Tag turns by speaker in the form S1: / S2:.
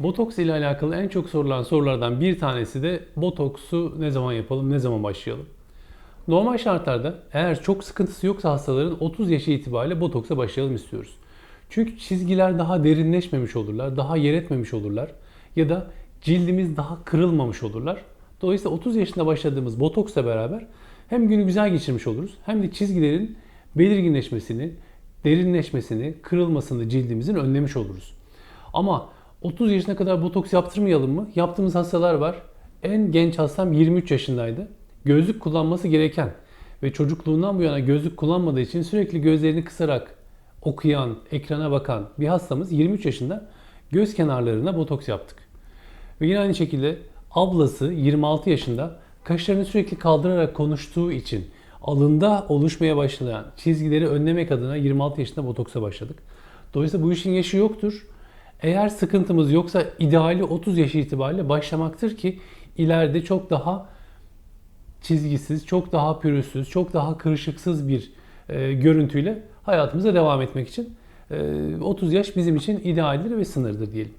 S1: Botoks ile alakalı en çok sorulan sorulardan bir tanesi de botoksu ne zaman yapalım, ne zaman başlayalım? Normal şartlarda eğer çok sıkıntısı yoksa hastaların 30 yaşı itibariyle botoksa başlayalım istiyoruz. Çünkü çizgiler daha derinleşmemiş olurlar, daha yer etmemiş olurlar ya da cildimiz daha kırılmamış olurlar. Dolayısıyla 30 yaşında başladığımız botoksla beraber hem günü güzel geçirmiş oluruz hem de çizgilerin belirginleşmesini, derinleşmesini, kırılmasını cildimizin önlemiş oluruz. Ama 30 yaşına kadar botoks yaptırmayalım mı? Yaptığımız hastalar var. En genç hastam 23 yaşındaydı. Gözlük kullanması gereken ve çocukluğundan bu yana gözlük kullanmadığı için sürekli gözlerini kısarak okuyan, ekrana bakan bir hastamız 23 yaşında göz kenarlarına botoks yaptık. Ve yine aynı şekilde ablası 26 yaşında kaşlarını sürekli kaldırarak konuştuğu için alında oluşmaya başlayan çizgileri önlemek adına 26 yaşında botoksa başladık. Dolayısıyla bu işin yaşı yoktur. Eğer sıkıntımız yoksa ideali 30 yaş itibariyle başlamaktır ki ileride çok daha çizgisiz, çok daha pürüzsüz, çok daha kırışıksız bir e, görüntüyle hayatımıza devam etmek için e, 30 yaş bizim için idealdir ve sınırdır diyelim.